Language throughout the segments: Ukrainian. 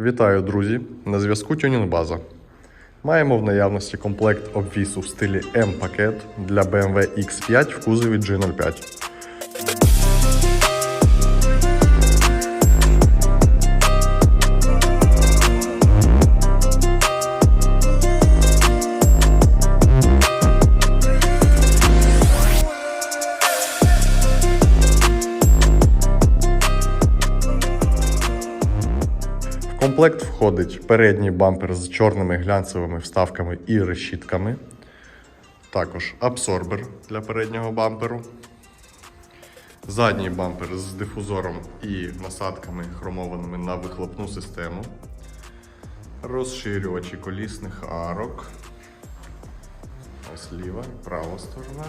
Вітаю, друзі! На зв'язку Тюнінгбаза. Маємо в наявності комплект обвісу в стилі М-пакет для BMW X5 в кузові G05. Комплект входить передній бампер з чорними глянцевими вставками і решітками. Також абсорбер для переднього бамперу. Задній бампер з дифузором і насадками хромованими на вихлопну систему. Розширювачі колісних арок. Ось ліва і права сторона.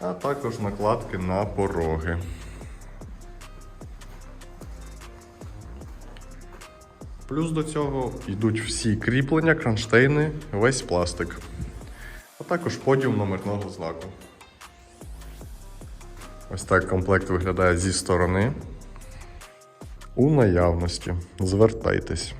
А також накладки на пороги. Плюс до цього йдуть всі кріплення, кронштейни, весь пластик. А також подіум номерного знаку. Ось так комплект виглядає зі сторони. У наявності. Звертайтесь.